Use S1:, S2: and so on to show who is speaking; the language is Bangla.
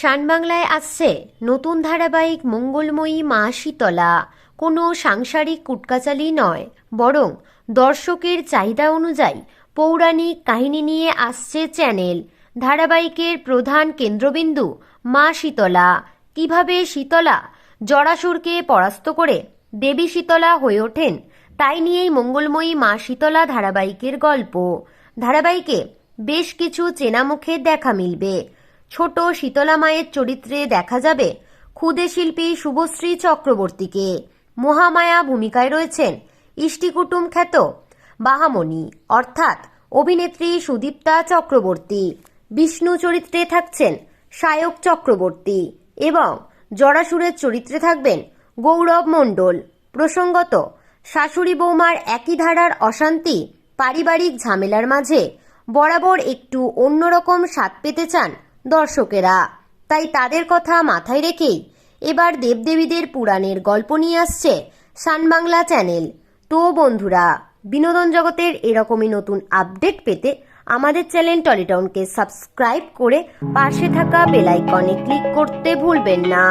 S1: শানবাংলায় আসছে নতুন ধারাবাহিক মঙ্গলময়ী মা শীতলা। কোনো সাংসারিক কুটকাচালি নয়, বরং দর্শকের চাহিদা অনুযায়ী পৌরাণিক কাহিনী নিয়ে আসছে চ্যানেল। ধারাবাহিকের প্রধান কেন্দ্রবিন্দু মা শীতলা। কীভাবে শীতলা জরাসুরকে পরাস্ত করে দেবী শীতলা হয়ে ওঠেন, তাই নিয়েই মঙ্গলময়ী মা শীতলা ধারাবাহিকের গল্প। ধারাবাহিকে বেশ কিছু চেনা মুখের দেখা মিলবে। ছোট শীতলা মায়ের চরিত্রে দেখা যাবে ক্ষুদে শিল্পী শুভশ্রী চক্রবর্তীকে। মহামায়া ভূমিকায় রয়েছেন ইষ্টিকুটুম খ্যাত বাহামণি, অর্থাৎ অভিনেত্রী সুদীপ্তা চক্রবর্তী। বিষ্ণু চরিত্রে থাকছেন সায়ক চক্রবর্তী এবং জরাসুরের চরিত্রে থাকবেন গৌরব মণ্ডল। প্রসঙ্গত, শাশুড়ি বৌমার একই ধারার অশান্তি, পারিবারিক ঝামেলার মাঝে বরাবর একটু অন্যরকম স্বাদ পেতে চান দর্শকেরা। তাই তাদের কথা মাথায় রেখেই এবার দেবদেবীদের পুরাণের গল্প নিয়ে আসছে সানবাংলা চ্যানেল। তো বন্ধুরা, বিনোদন জগতের এরকমই নতুন আপডেট পেতে আমাদের চ্যানেল টলিটাউনকে সাবস্ক্রাইব করে পাশে থাকা বেলাইকনে ক্লিক করতে ভুলবেন না।